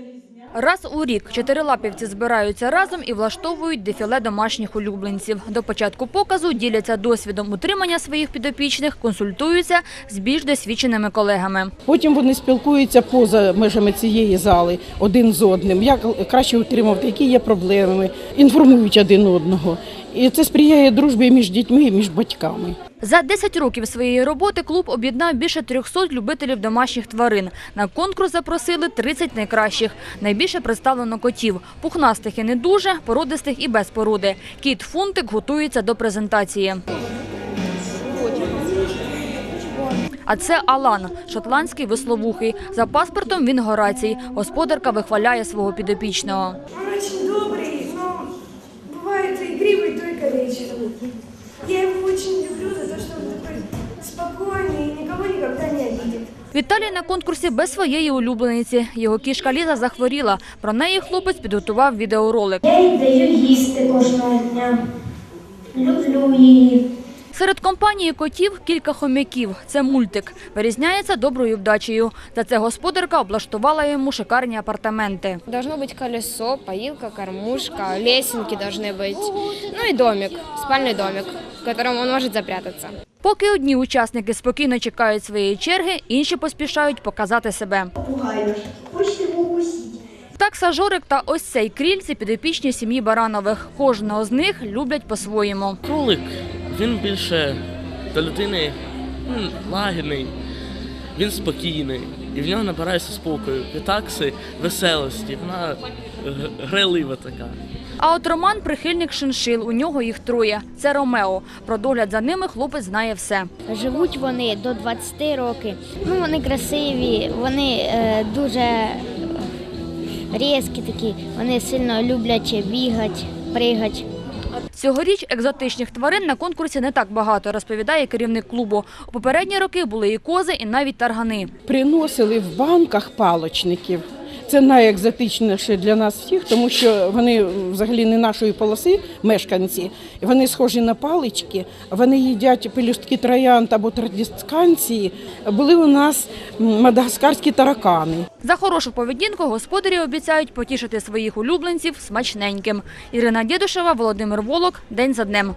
Feliz Раз у рік чотирилапівці збираються разом і влаштовують дефіле домашніх улюбленців. До початку показу діляться досвідом утримання своїх підопічних, консультуються з більш досвідченими колегами. Потім вони спілкуються поза межами цієї зали один з одним, як краще утримувати, які є проблеми, інформують один одного. І це сприяє дружбі між дітьми і між батьками. За 10 років своєї роботи клуб об'єднав більше 300 любителів домашніх тварин. На конкурс запросили 30 найкращих. Найбільше представлено котів – пухнастих і не дуже, породистих і без породи. Кіт Фунтик готується до презентації. А це Алан, шотландський висловухий. За паспортом він Горацій. Господарка вихваляє свого підопічного. Он очень добрый, но бывает игривый только вечером. Я его очень люблю за то, что он такой спокойный и никого никогда не обидит. Віталій на конкурсі без своєї улюблениці. Його кішка Ліза захворіла. Про неї хлопець підготував відеоролик. Я їй даю їсти кожного дня. Люблю її. Серед компанії котів кілька хомяків. Це мультик. Вирізняється доброю вдачею. За це господарка облаштувала йому шикарні апартаменти. Должно быть колесо, поилка, кормушка, лесенки должны быть. Ну и домик, спальный домик, в котором он может запрятаться. Поки одні учасники спокійно чекають своєї черги, інші поспішають показати себе. Наш. Хочете його укусити? Такса Жорик та ось цей кріль – це підопічні сім'ї Баранових. Кожного з них люблять по-своєму. Кролик, він більше до людини м, лагідний, він спокійний, і в нього набирається спокою. Вітакси веселості, вона г- грайлива така. А от Роман – прихильник шиншил. У нього їх троє. Це Ромео. Про догляд за ними хлопець знає все. Живуть вони до 20 років. Ну, вони красиві, вони е, дуже різкі такі, вони сильно люблять бігати, пригати. Цьогоріч екзотичних тварин на конкурсі не так багато, розповідає керівник клубу. У попередні роки були і кози, і навіть таргани. Приносили в банках палочників. Це найекзотичніше для нас всіх, тому що вони взагалі не нашої полоси, мешканці. Вони схожі на палички, вони їдять пелюстки троянд або традисканції. Були у нас мадагаскарські таракани. За хорошу поведінку господарі обіцяють потішити своїх улюбленців смачненьким. Ірина Дєдушева, Володимир Волок. День за днем.